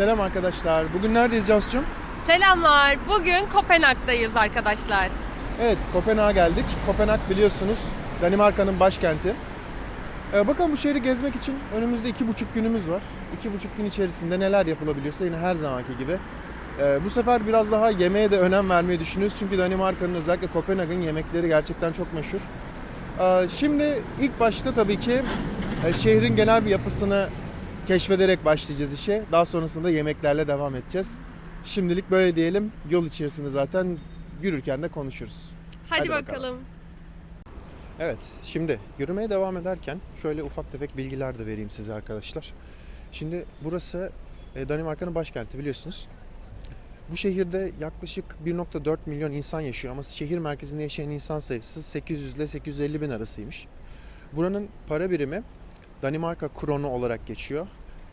Selam arkadaşlar. Bugün neredeyiz Cansu'cum? Selamlar. Bugün Kopenhag'dayız arkadaşlar. Evet, Kopenhag'a geldik. Kopenhag biliyorsunuz Danimarka'nın başkenti. Ee, bakalım bu şehri gezmek için önümüzde iki buçuk günümüz var. İki buçuk gün içerisinde neler yapılabiliyorsa yine her zamanki gibi. Ee, bu sefer biraz daha yemeğe de önem vermeyi düşünüyoruz. Çünkü Danimarka'nın özellikle Kopenhag'ın yemekleri gerçekten çok meşhur. Ee, şimdi ilk başta tabii ki e, şehrin genel bir yapısını keşfederek başlayacağız işe. Daha sonrasında yemeklerle devam edeceğiz. Şimdilik böyle diyelim. Yol içerisinde zaten yürürken de konuşuruz. Hadi, Hadi bakalım. bakalım. Evet, şimdi yürümeye devam ederken şöyle ufak tefek bilgiler de vereyim size arkadaşlar. Şimdi burası e, Danimarka'nın başkenti biliyorsunuz. Bu şehirde yaklaşık 1.4 milyon insan yaşıyor ama şehir merkezinde yaşayan insan sayısı 800 ile 850 bin arasıymış. Buranın para birimi Danimarka kronu olarak geçiyor.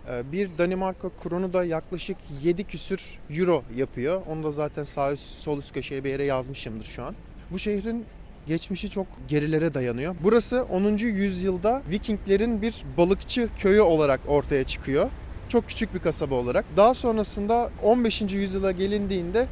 E, Bir Danimarka kronu da yaklaşık 7 küsür euro yapıyor. Onu da zaten sağ üst, sol üst köşeye bir yere yazmışımdır şu an. Bu şehrin geçmişi çok gerilere dayanıyor. Burası 10. yüzyılda Vikinglerin bir balıkçı köyü olarak ortaya çıkıyor. Çok küçük bir kasaba olarak. Daha sonrasında 15. yüzyıla gelindiğinde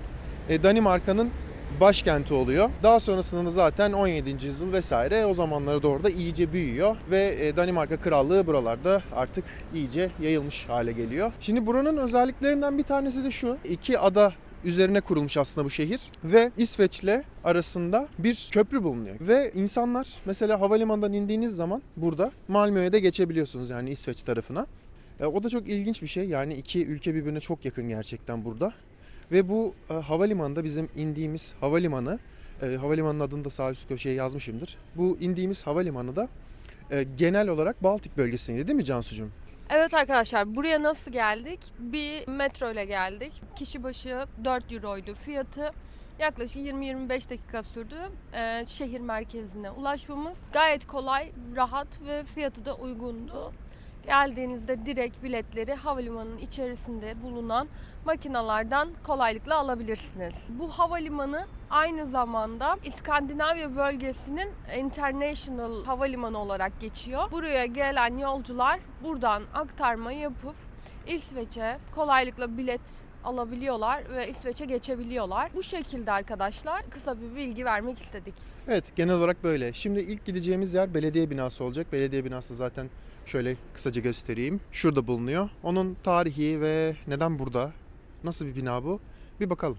e, Danimarka'nın başkenti oluyor. Daha sonrasında da zaten 17. yüzyıl vesaire o zamanlara doğru da iyice büyüyor ve e, Danimarka krallığı buralarda artık iyice yayılmış hale geliyor. Şimdi buranın özelliklerinden bir tanesi de şu. iki ada üzerine kurulmuş aslında bu şehir ve İsveç'le arasında bir köprü bulunuyor. Ve insanlar mesela havalimanından indiğiniz zaman burada Malmö'ye de geçebiliyorsunuz yani İsveç tarafına. E, o da çok ilginç bir şey yani iki ülke birbirine çok yakın gerçekten burada. Ve bu e, havalimanında bizim indiğimiz havalimanı, e, havalimanının adını da sağ üst köşeye yazmışımdır. Bu indiğimiz havalimanı da e, genel olarak Baltık bölgesindeydi değil mi Cansucuğum? Evet arkadaşlar buraya nasıl geldik? Bir metro ile geldik. Kişi başı 4 euroydu fiyatı. Yaklaşık 20-25 dakika sürdü. Ee, şehir merkezine ulaşmamız gayet kolay, rahat ve fiyatı da uygundu. Geldiğinizde direkt biletleri havalimanının içerisinde bulunan makinalardan kolaylıkla alabilirsiniz. Bu havalimanı aynı zamanda İskandinavya bölgesinin international havalimanı olarak geçiyor. Buraya gelen yolcular buradan aktarma yapıp İsveç'e kolaylıkla bilet alabiliyorlar ve İsveç'e geçebiliyorlar. Bu şekilde arkadaşlar kısa bir bilgi vermek istedik. Evet genel olarak böyle. Şimdi ilk gideceğimiz yer belediye binası olacak. Belediye binası zaten şöyle kısaca göstereyim. Şurada bulunuyor. Onun tarihi ve neden burada? Nasıl bir bina bu? Bir bakalım.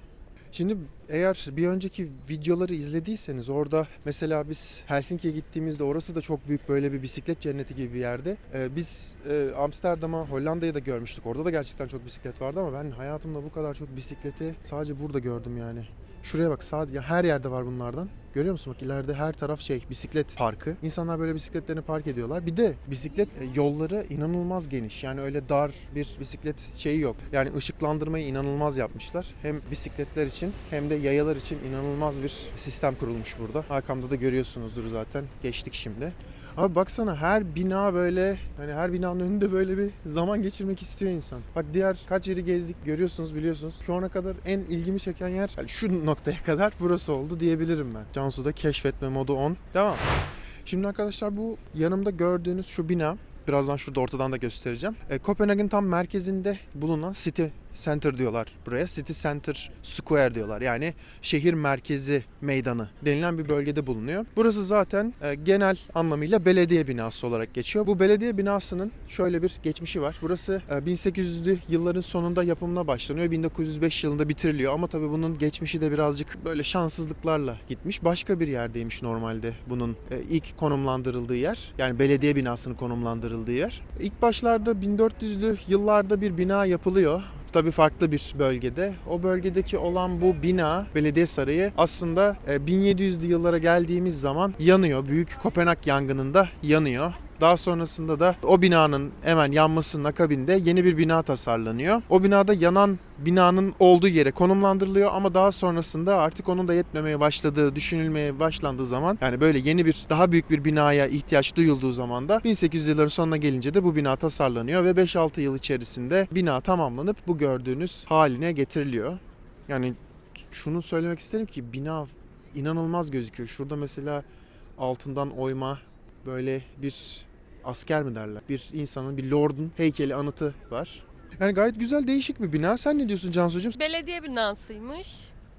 Şimdi eğer bir önceki videoları izlediyseniz orada mesela biz Helsinki'ye gittiğimizde orası da çok büyük böyle bir bisiklet cenneti gibi bir yerde. Ee, biz e, Amsterdam'a, Hollanda'yı da görmüştük. Orada da gerçekten çok bisiklet vardı ama ben hayatımda bu kadar çok bisikleti sadece burada gördüm yani. Şuraya bak sadece her yerde var bunlardan. Görüyor musun bak ileride her taraf şey bisiklet parkı. İnsanlar böyle bisikletlerini park ediyorlar. Bir de bisiklet e, yolları inanılmaz geniş. Yani öyle dar bir bisiklet şeyi yok. Yani ışıklandırmayı inanılmaz yapmışlar. Hem bisikletler için hem de yayalar için inanılmaz bir sistem kurulmuş burada. Arkamda da görüyorsunuzdur zaten. Geçtik şimdi. Abi baksana her bina böyle hani her binanın önünde böyle bir zaman geçirmek istiyor insan. Bak diğer kaç yeri gezdik görüyorsunuz biliyorsunuz. Şu ana kadar en ilgimi çeken yer yani şu noktaya kadar burası oldu diyebilirim ben. Cansu'da keşfetme modu 10. Devam. Şimdi arkadaşlar bu yanımda gördüğünüz şu bina Birazdan şurada ortadan da göstereceğim. E, Kopenhag'ın tam merkezinde bulunan City Center diyorlar buraya. City Center Square diyorlar. Yani şehir merkezi meydanı denilen bir bölgede bulunuyor. Burası zaten e, genel anlamıyla belediye binası olarak geçiyor. Bu belediye binasının şöyle bir geçmişi var. Burası e, 1800'lü yılların sonunda yapımına başlanıyor. 1905 yılında bitiriliyor ama tabii bunun geçmişi de birazcık böyle şanssızlıklarla gitmiş. Başka bir yerdeymiş normalde bunun e, ilk konumlandırıldığı yer. Yani belediye binasının konumlandırıldığı yer. İlk başlarda 1400'lü yıllarda bir bina yapılıyor tabii farklı bir bölgede. O bölgedeki olan bu bina, belediye sarayı aslında e, 1700'lü yıllara geldiğimiz zaman yanıyor. Büyük Kopenhag yangınında yanıyor. Daha sonrasında da o binanın hemen yanmasının akabinde yeni bir bina tasarlanıyor. O binada yanan binanın olduğu yere konumlandırılıyor ama daha sonrasında artık onun da yetmemeye başladığı düşünülmeye başlandığı zaman yani böyle yeni bir daha büyük bir binaya ihtiyaç duyulduğu zaman da 1800 yılların sonuna gelince de bu bina tasarlanıyor ve 5-6 yıl içerisinde bina tamamlanıp bu gördüğünüz haline getiriliyor. Yani şunu söylemek isterim ki bina inanılmaz gözüküyor. Şurada mesela altından oyma böyle bir asker mi derler? Bir insanın, bir lordun heykeli anıtı var. Yani gayet güzel değişik bir bina. Sen ne diyorsun Cansucuğum? Belediye binasıymış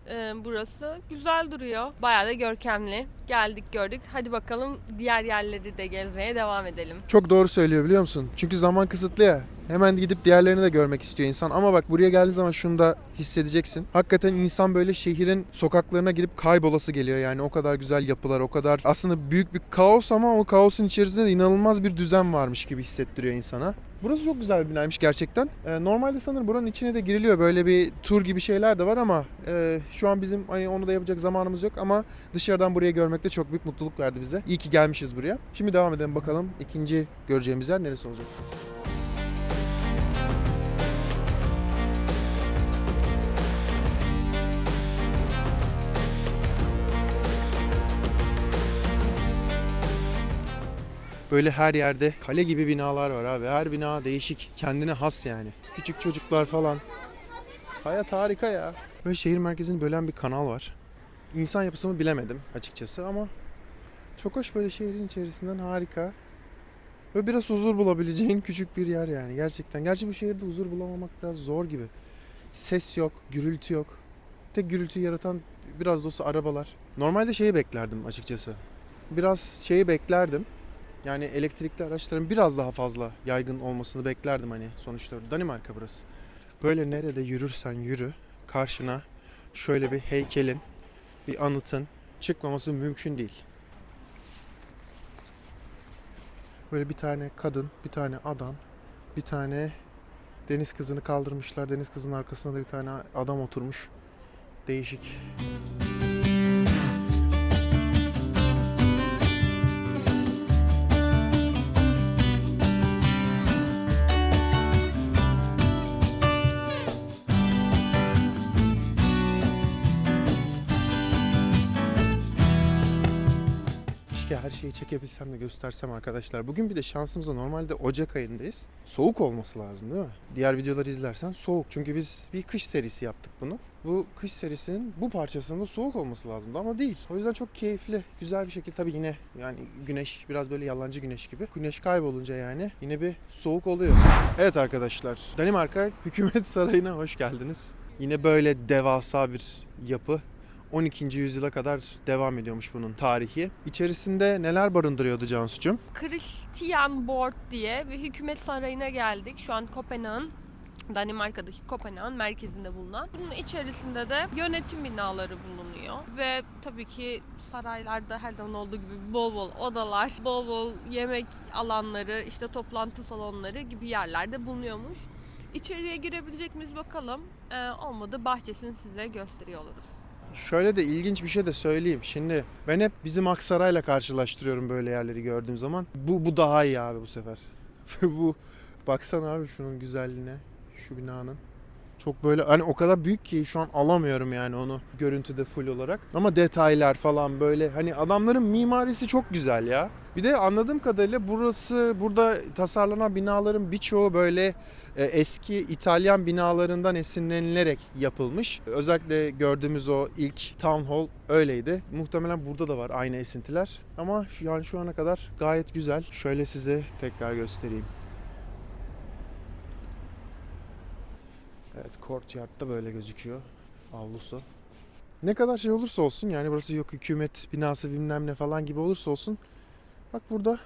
e, burası. Güzel duruyor. Bayağı da görkemli. Geldik gördük. Hadi bakalım diğer yerleri de gezmeye devam edelim. Çok doğru söylüyor biliyor musun? Çünkü zaman kısıtlı ya. Hemen gidip diğerlerini de görmek istiyor insan. Ama bak buraya geldiğin zaman şunu da hissedeceksin. Hakikaten insan böyle şehrin sokaklarına girip kaybolası geliyor yani. O kadar güzel yapılar, o kadar aslında büyük bir kaos ama o kaosun içerisinde de inanılmaz bir düzen varmış gibi hissettiriyor insana. Burası çok güzel bir binaymış gerçekten. Ee, normalde sanırım buranın içine de giriliyor. Böyle bir tur gibi şeyler de var ama e, şu an bizim hani onu da yapacak zamanımız yok ama dışarıdan burayı görmekte çok büyük mutluluk verdi bize. İyi ki gelmişiz buraya. Şimdi devam edelim bakalım ikinci göreceğimiz yer neresi olacak? Böyle her yerde kale gibi binalar var abi. Her bina değişik. Kendine has yani. Küçük çocuklar falan. Hayat harika ya. Böyle şehir merkezini bölen bir kanal var. İnsan yapısını bilemedim açıkçası ama çok hoş böyle şehrin içerisinden harika. Ve biraz huzur bulabileceğin küçük bir yer yani gerçekten. Gerçi bu şehirde huzur bulamamak biraz zor gibi. Ses yok, gürültü yok. Tek gürültü yaratan biraz da olsa arabalar. Normalde şeyi beklerdim açıkçası. Biraz şeyi beklerdim. Yani elektrikli araçların biraz daha fazla yaygın olmasını beklerdim hani sonuçta Danimarka burası. Böyle nerede yürürsen yürü karşına şöyle bir heykelin, bir anıtın çıkmaması mümkün değil. Böyle bir tane kadın, bir tane adam, bir tane deniz kızını kaldırmışlar. Deniz kızının arkasında da bir tane adam oturmuş. Değişik. Keşke her şeyi çekebilsem de göstersem arkadaşlar. Bugün bir de şansımıza normalde Ocak ayındayız. Soğuk olması lazım değil mi? Diğer videoları izlersen soğuk. Çünkü biz bir kış serisi yaptık bunu. Bu kış serisinin bu parçasında soğuk olması lazımdı ama değil. O yüzden çok keyifli, güzel bir şekilde tabii yine yani güneş biraz böyle yalancı güneş gibi. Güneş kaybolunca yani yine bir soğuk oluyor. Evet arkadaşlar, Danimarka Hükümet Sarayı'na hoş geldiniz. Yine böyle devasa bir yapı. 12. yüzyıla kadar devam ediyormuş bunun tarihi. İçerisinde neler barındırıyordu Cansu'cum? Christian Board diye bir hükümet sarayına geldik. Şu an Kopenhag'ın Danimarka'daki Kopenhag'ın merkezinde bulunan. Bunun içerisinde de yönetim binaları bulunuyor. Ve tabii ki saraylarda her zaman olduğu gibi bol bol odalar, bol bol yemek alanları, işte toplantı salonları gibi yerlerde bulunuyormuş. İçeriye girebilecek miyiz bakalım. Ee, olmadı bahçesini size gösteriyor oluruz. Şöyle de ilginç bir şey de söyleyeyim. Şimdi ben hep bizim Aksaray'la karşılaştırıyorum böyle yerleri gördüğüm zaman. Bu, bu daha iyi abi bu sefer. bu baksana abi şunun güzelliğine. Şu binanın. Çok böyle hani o kadar büyük ki şu an alamıyorum yani onu görüntüde full olarak. Ama detaylar falan böyle hani adamların mimarisi çok güzel ya. Bir de anladığım kadarıyla burası burada tasarlanan binaların birçoğu böyle e, eski İtalyan binalarından esinlenilerek yapılmış. Özellikle gördüğümüz o ilk Town Hall öyleydi. Muhtemelen burada da var aynı esintiler. Ama yani şu ana kadar gayet güzel. Şöyle size tekrar göstereyim. Evet courtyard'da böyle gözüküyor avlusu. Ne kadar şey olursa olsun yani burası yok hükümet binası bilmem ne falan gibi olursa olsun. Bak burada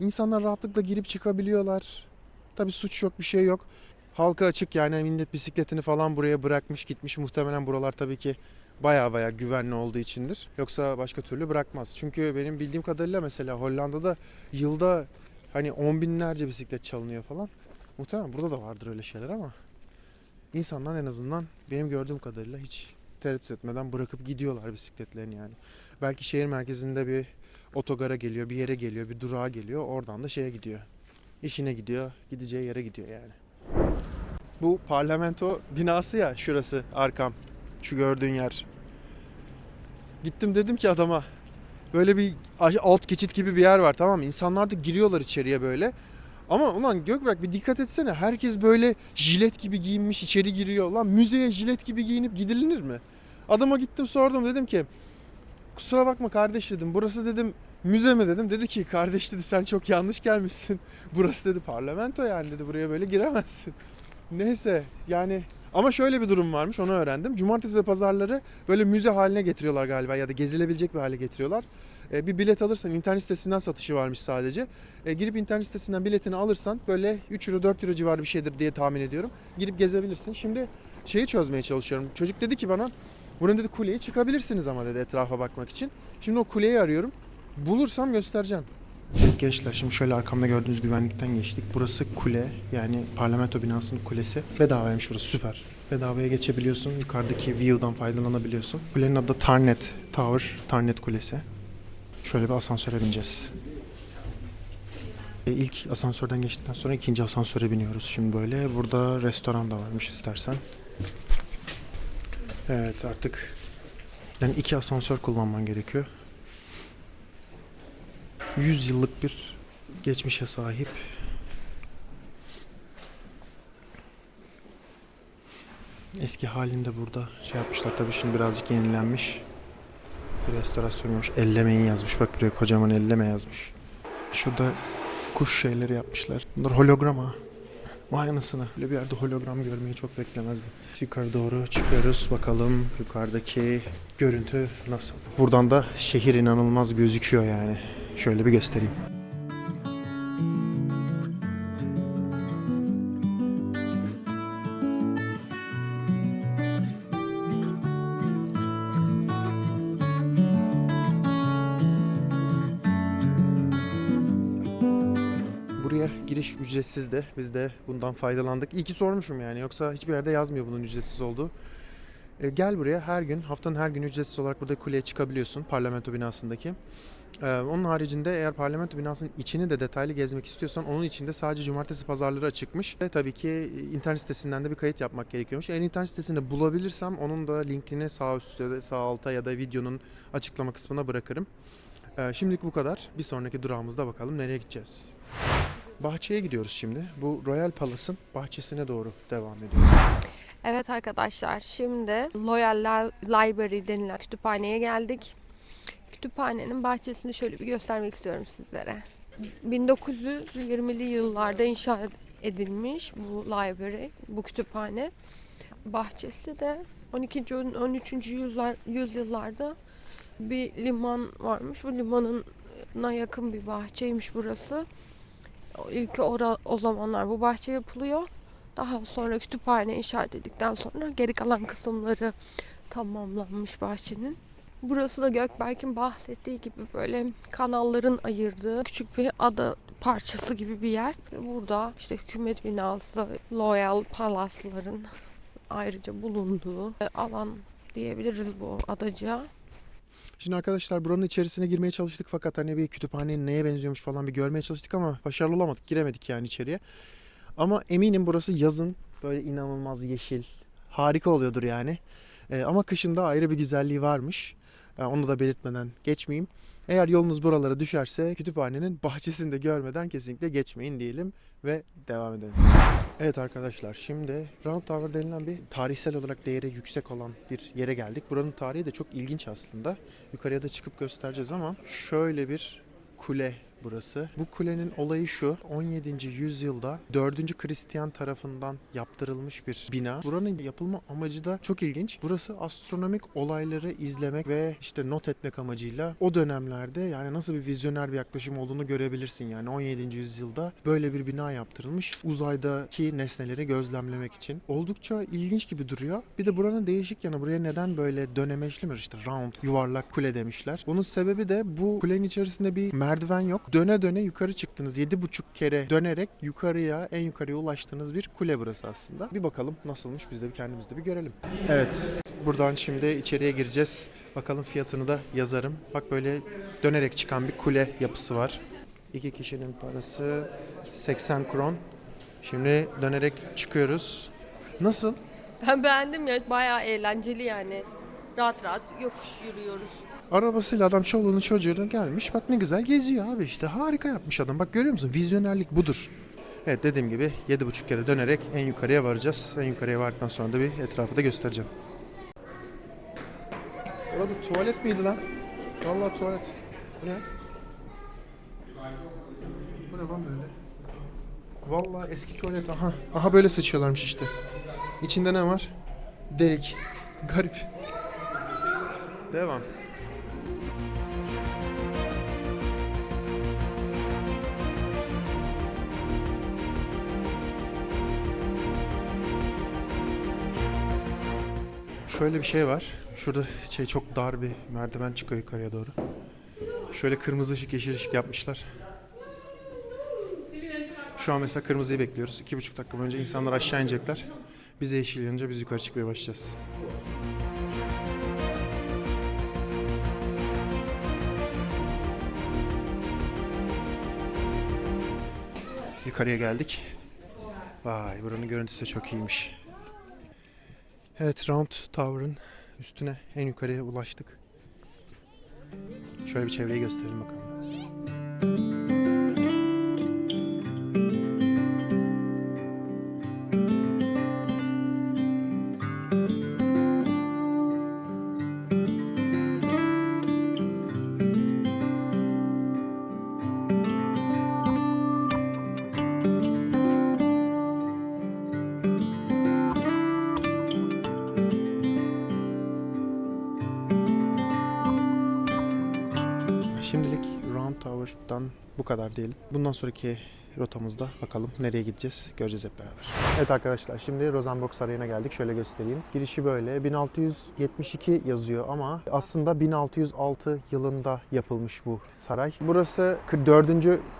insanlar rahatlıkla girip çıkabiliyorlar. Tabi suç yok bir şey yok. Halka açık yani millet bisikletini falan buraya bırakmış gitmiş. Muhtemelen buralar tabii ki baya baya güvenli olduğu içindir. Yoksa başka türlü bırakmaz. Çünkü benim bildiğim kadarıyla mesela Hollanda'da yılda hani on binlerce bisiklet çalınıyor falan. Muhtemelen burada da vardır öyle şeyler ama insanlar en azından benim gördüğüm kadarıyla hiç tereddüt etmeden bırakıp gidiyorlar bisikletlerini yani. Belki şehir merkezinde bir otogara geliyor, bir yere geliyor, bir durağa geliyor. Oradan da şeye gidiyor. İşine gidiyor, gideceği yere gidiyor yani. Bu parlamento binası ya şurası arkam. Şu gördüğün yer. Gittim dedim ki adama böyle bir alt geçit gibi bir yer var tamam mı? İnsanlar da giriyorlar içeriye böyle. Ama ulan Gökberk bir dikkat etsene. Herkes böyle jilet gibi giyinmiş içeri giriyor. Lan müzeye jilet gibi giyinip gidilinir mi? Adama gittim sordum dedim ki kusura bakma kardeş dedim. Burası dedim müze mi dedim. Dedi ki kardeş dedi sen çok yanlış gelmişsin. Burası dedi parlamento yani dedi buraya böyle giremezsin. Neyse yani ama şöyle bir durum varmış onu öğrendim. Cumartesi ve pazarları böyle müze haline getiriyorlar galiba ya da gezilebilecek bir hale getiriyorlar. E, bir bilet alırsan internet sitesinden satışı varmış sadece. E, girip internet sitesinden biletini alırsan böyle 3 euro 4 euro civarı bir şeydir diye tahmin ediyorum. Girip gezebilirsin. Şimdi şeyi çözmeye çalışıyorum. Çocuk dedi ki bana bunun dedi kuleye çıkabilirsiniz ama dedi etrafa bakmak için. Şimdi o kuleyi arıyorum. Bulursam göstereceğim. Evet gençler şimdi şöyle arkamda gördüğünüz güvenlikten geçtik. Burası kule yani parlamento binasının kulesi. Bedavaymış burası süper. Bedavaya geçebiliyorsun. Yukarıdaki view'dan faydalanabiliyorsun. Kulenin adı da Tarnet Tower, Tarnet Kulesi. Şöyle bir asansöre bineceğiz. E, İlk asansörden geçtikten sonra ikinci asansöre biniyoruz şimdi böyle. Burada restoran da varmış istersen. Evet artık yani iki asansör kullanman gerekiyor. 100 yıllık bir geçmişe sahip. Eski halinde burada şey yapmışlar tabii şimdi birazcık yenilenmiş. Bir restorasyon olmuş. Ellemeyin yazmış. Bak buraya kocaman elleme yazmış. Şurada kuş şeyleri yapmışlar. Bunlar hologram ha. Vay. Böyle bir yerde hologram görmeyi çok beklemezdim. Yukarı doğru çıkıyoruz. Bakalım yukarıdaki görüntü nasıl. Buradan da şehir inanılmaz gözüküyor yani. Şöyle bir göstereyim. Ücretsiz de biz de bundan faydalandık. İyi ki sormuşum yani yoksa hiçbir yerde yazmıyor bunun ücretsiz olduğu. E, gel buraya her gün haftanın her gün ücretsiz olarak burada kuleye çıkabiliyorsun parlamento binasındaki. E, onun haricinde eğer parlamento binasının içini de detaylı gezmek istiyorsan onun içinde sadece cumartesi pazarları açıkmış. Ve tabii ki e, internet sitesinden de bir kayıt yapmak gerekiyormuş. Eğer internet sitesinde bulabilirsem onun da linkini sağ üstte sağ alta ya da videonun açıklama kısmına bırakırım. E, şimdilik bu kadar. Bir sonraki durağımızda bakalım nereye gideceğiz. Bahçeye gidiyoruz şimdi. Bu Royal Palace'ın bahçesine doğru devam ediyoruz. Evet arkadaşlar şimdi Loyal Li- Library denilen kütüphaneye geldik. Kütüphanenin bahçesini şöyle bir göstermek istiyorum sizlere. 1920'li yıllarda inşa edilmiş bu library, bu kütüphane. Bahçesi de 12. 13. Yüzyıllar, yüzyıllarda bir liman varmış. Bu limanına yakın bir bahçeymiş burası. İlk ora, o zamanlar bu bahçe yapılıyor. Daha sonra kütüphane inşa edildikten sonra geri kalan kısımları tamamlanmış bahçenin. Burası da Gökberk'in bahsettiği gibi böyle kanalların ayırdığı küçük bir ada parçası gibi bir yer. Burada işte hükümet binası, Royal Palace'ların ayrıca bulunduğu e, alan diyebiliriz bu adacığa. Şimdi arkadaşlar buranın içerisine girmeye çalıştık fakat hani bir kütüphanenin neye benziyormuş falan bir görmeye çalıştık ama başarılı olamadık. Giremedik yani içeriye. Ama eminim burası yazın böyle inanılmaz yeşil. Harika oluyordur yani. Ee, ama kışında ayrı bir güzelliği varmış. Ee, onu da belirtmeden geçmeyeyim. Eğer yolunuz buralara düşerse kütüphanenin bahçesini de görmeden kesinlikle geçmeyin diyelim ve devam edelim. Evet arkadaşlar şimdi Round Tower denilen bir tarihsel olarak değeri yüksek olan bir yere geldik. Buranın tarihi de çok ilginç aslında. Yukarıya da çıkıp göstereceğiz ama şöyle bir kule burası. Bu kulenin olayı şu. 17. yüzyılda 4. Hristiyan tarafından yaptırılmış bir bina. Buranın yapılma amacı da çok ilginç. Burası astronomik olayları izlemek ve işte not etmek amacıyla o dönemlerde yani nasıl bir vizyoner bir yaklaşım olduğunu görebilirsin. Yani 17. yüzyılda böyle bir bina yaptırılmış. Uzaydaki nesneleri gözlemlemek için. Oldukça ilginç gibi duruyor. Bir de buranın değişik yanı buraya neden böyle dönemeçli mi işte round yuvarlak kule demişler. Bunun sebebi de bu kulenin içerisinde bir merdiven yok. Döne döne yukarı çıktınız. 7,5 kere dönerek yukarıya en yukarıya ulaştığınız bir kule burası aslında. Bir bakalım nasılmış biz de bir kendimiz de bir görelim. Evet buradan şimdi içeriye gireceğiz. Bakalım fiyatını da yazarım. Bak böyle dönerek çıkan bir kule yapısı var. İki kişinin parası 80 kron. Şimdi dönerek çıkıyoruz. Nasıl? Ben beğendim ya bayağı eğlenceli yani. Rahat rahat yokuş yürüyoruz. Arabasıyla adam çoluğunu çocuğunu gelmiş. Bak ne güzel geziyor abi işte. Harika yapmış adam. Bak görüyor musun? Vizyonerlik budur. Evet dediğim gibi 7,5 kere dönerek en yukarıya varacağız. En yukarıya vardıktan sonra da bir etrafı da göstereceğim. Orada tuvalet miydi lan? Vallahi tuvalet. Bu ne? Bu ne lan böyle? Vallahi eski tuvalet aha. Aha böyle sıçıyorlarmış işte. İçinde ne var? Delik. Garip. Devam. Şöyle bir şey var. Şurada şey çok dar bir merdiven çıkıyor yukarıya doğru. Şöyle kırmızı ışık, yeşil ışık yapmışlar. Şu an mesela kırmızıyı bekliyoruz. İki buçuk dakika boyunca insanlar aşağı inecekler. Biz yeşil yanınca biz yukarı çıkmaya başlayacağız. Yukarıya geldik. Vay buranın görüntüsü çok iyiymiş. Evet Round Tower'ın üstüne en yukarıya ulaştık. Şöyle bir çevreyi gösterelim bakalım. Şimdilik Round Tower'dan bu kadar diyelim. Bundan sonraki rotamızda bakalım nereye gideceğiz göreceğiz hep beraber. Evet arkadaşlar şimdi Rosenborg Sarayı'na geldik. Şöyle göstereyim. Girişi böyle 1672 yazıyor ama aslında 1606 yılında yapılmış bu saray. Burası 4.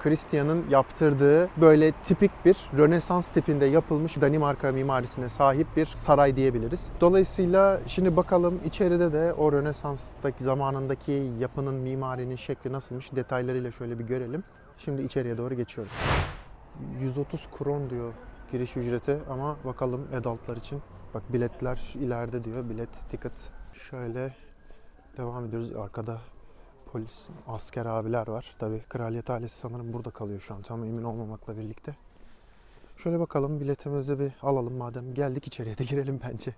Christian'ın yaptırdığı böyle tipik bir Rönesans tipinde yapılmış Danimarka mimarisine sahip bir saray diyebiliriz. Dolayısıyla şimdi bakalım içeride de o Rönesans'taki zamanındaki yapının mimarinin şekli nasılmış detaylarıyla şöyle bir görelim. Şimdi içeriye doğru geçiyoruz. 130 kron diyor giriş ücreti ama bakalım adultlar için. Bak biletler ileride diyor. Bilet, ticket. Şöyle devam ediyoruz. Arkada polis, asker abiler var. Tabi kraliyet ailesi sanırım burada kalıyor şu an. Tam emin olmamakla birlikte. Şöyle bakalım biletimizi bir alalım madem. Geldik içeriye de girelim bence.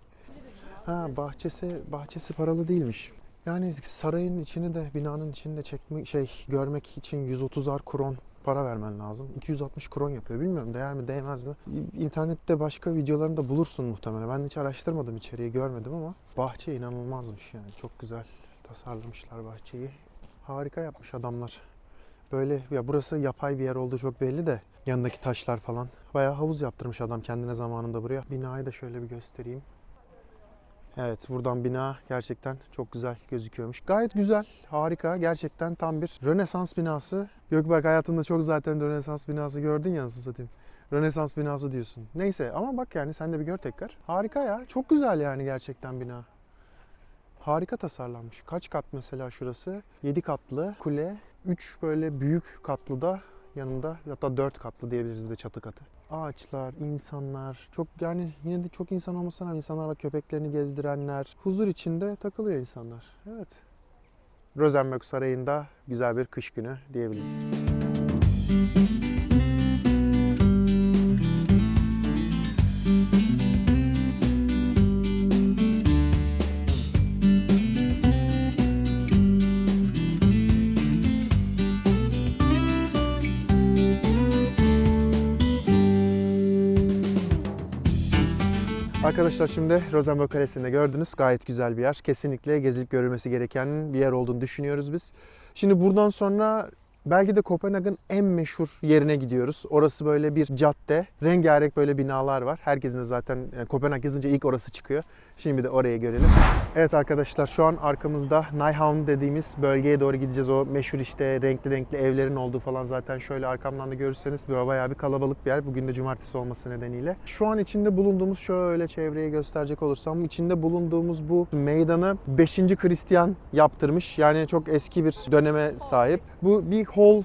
Ha bahçesi bahçesi paralı değilmiş. Yani sarayın içini de binanın içini de çekme şey görmek için 130'ar kron para vermen lazım. 260 kron yapıyor. Bilmiyorum değer mi değmez mi? İnternette başka videolarını da bulursun muhtemelen. Ben hiç araştırmadım içeriği görmedim ama bahçe inanılmazmış yani. Çok güzel tasarlamışlar bahçeyi. Harika yapmış adamlar. Böyle ya burası yapay bir yer olduğu çok belli de yanındaki taşlar falan. Bayağı havuz yaptırmış adam kendine zamanında buraya. Binayı da şöyle bir göstereyim. Evet buradan bina gerçekten çok güzel gözüküyormuş. Gayet güzel, harika. Gerçekten tam bir Rönesans binası. Gökberk hayatında çok zaten Rönesans binası gördün ya nasıl satayım. Rönesans binası diyorsun. Neyse ama bak yani sen de bir gör tekrar. Harika ya. Çok güzel yani gerçekten bina. Harika tasarlanmış. Kaç kat mesela şurası? 7 katlı kule. 3 böyle büyük katlı da yanında hatta 4 katlı diyebiliriz bir de çatı katı. Ağaçlar, insanlar, çok yani yine de çok insan olmasına rağmen insanlar bak köpeklerini gezdirenler, huzur içinde takılıyor insanlar. Evet. Rosenborg Sarayı'nda güzel bir kış günü diyebiliriz. Arkadaşlar şimdi Rosenborg Kalesi'nde gördünüz. Gayet güzel bir yer. Kesinlikle gezilip görülmesi gereken bir yer olduğunu düşünüyoruz biz. Şimdi buradan sonra belki de Kopenhag'ın en meşhur yerine gidiyoruz. Orası böyle bir cadde. Rengarenk böyle binalar var. Herkesin de zaten yani Kopenhag yazınca ilk orası çıkıyor. Şimdi de oraya görelim. Evet arkadaşlar şu an arkamızda Nyhavn dediğimiz bölgeye doğru gideceğiz. O meşhur işte renkli renkli evlerin olduğu falan zaten şöyle arkamdan da görürseniz böyle bayağı bir kalabalık bir yer. Bugün de cumartesi olması nedeniyle. Şu an içinde bulunduğumuz şöyle çevreyi gösterecek olursam içinde bulunduğumuz bu meydanı 5. Hristiyan yaptırmış. Yani çok eski bir döneme sahip. Bu bir hall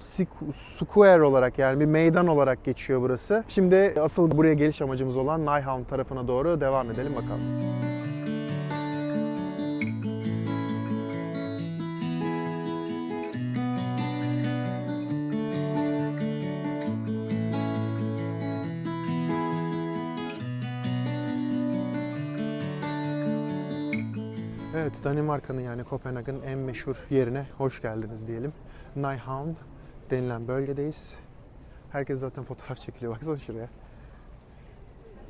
square olarak yani bir meydan olarak geçiyor burası. Şimdi asıl buraya geliş amacımız olan Nyhavn tarafına doğru devam edelim bakalım. Evet, Danimarka'nın yani Kopenhag'ın en meşhur yerine hoş geldiniz diyelim. Nyhavn denilen bölgedeyiz. Herkes zaten fotoğraf çekiliyor. Baksana şuraya.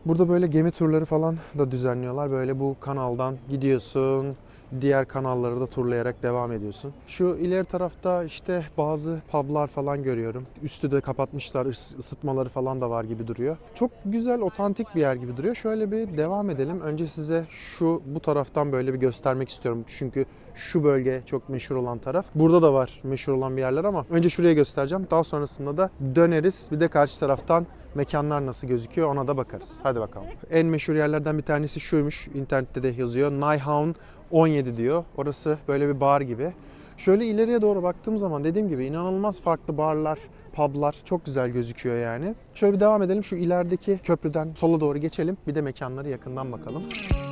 Burada böyle gemi turları falan da düzenliyorlar. Böyle bu kanaldan gidiyorsun, diğer kanalları da turlayarak devam ediyorsun. Şu ileri tarafta işte bazı publar falan görüyorum. Üstü de kapatmışlar, ıs- ısıtmaları falan da var gibi duruyor. Çok güzel, otantik bir yer gibi duruyor. Şöyle bir devam edelim. Önce size şu bu taraftan böyle bir göstermek istiyorum. Çünkü şu bölge çok meşhur olan taraf. Burada da var meşhur olan bir yerler ama önce şuraya göstereceğim. Daha sonrasında da döneriz. Bir de karşı taraftan mekanlar nasıl gözüküyor ona da bakarız. Hadi bakalım. En meşhur yerlerden bir tanesi şuymuş. İnternette de yazıyor. Nyhavn 17 diyor. Orası böyle bir bar gibi. Şöyle ileriye doğru baktığım zaman dediğim gibi inanılmaz farklı barlar, publar çok güzel gözüküyor yani. Şöyle bir devam edelim. Şu ilerideki köprüden sola doğru geçelim. Bir de mekanları yakından bakalım. Çok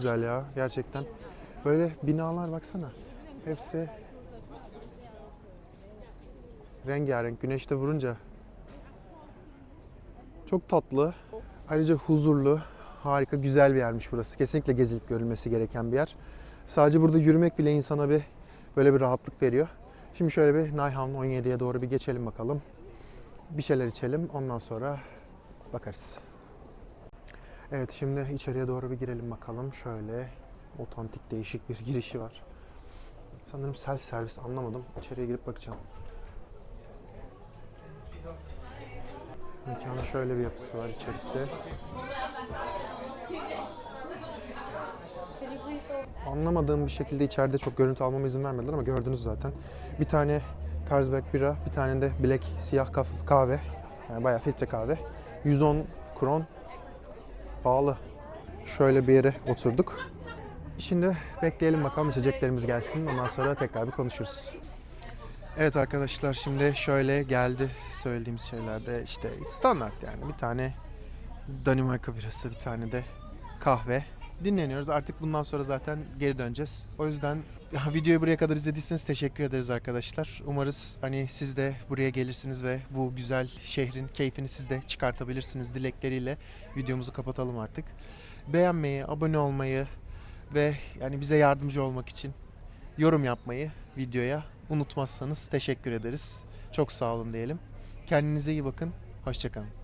güzel ya gerçekten. Böyle binalar baksana. Hepsi rengarenk güneşte vurunca. Çok tatlı. Ayrıca huzurlu, harika, güzel bir yermiş burası. Kesinlikle gezilip görülmesi gereken bir yer. Sadece burada yürümek bile insana bir böyle bir rahatlık veriyor. Şimdi şöyle bir Nayhavn 17'ye doğru bir geçelim bakalım. Bir şeyler içelim ondan sonra bakarız. Evet şimdi içeriye doğru bir girelim bakalım. Şöyle otantik değişik bir girişi var. Sanırım self servis anlamadım. İçeriye girip bakacağım. Mekanın şöyle bir yapısı var içerisi. Anlamadığım bir şekilde içeride çok görüntü almama izin vermediler ama gördünüz zaten. Bir tane Carlsberg bira, bir tane de Black siyah kahve. Yani bayağı filtre kahve. 110 kron pahalı. Şöyle bir yere oturduk. Şimdi bekleyelim bakalım içeceklerimiz gelsin. Ondan sonra tekrar bir konuşuruz. Evet arkadaşlar şimdi şöyle geldi söylediğimiz şeylerde işte standart yani bir tane Danimarka birası bir tane de kahve. Dinleniyoruz artık bundan sonra zaten geri döneceğiz. O yüzden videoyu buraya kadar izlediyseniz teşekkür ederiz arkadaşlar. Umarız hani siz de buraya gelirsiniz ve bu güzel şehrin keyfini siz de çıkartabilirsiniz dilekleriyle videomuzu kapatalım artık. Beğenmeyi, abone olmayı ve yani bize yardımcı olmak için yorum yapmayı videoya unutmazsanız teşekkür ederiz. Çok sağ olun diyelim. Kendinize iyi bakın. Hoşçakalın.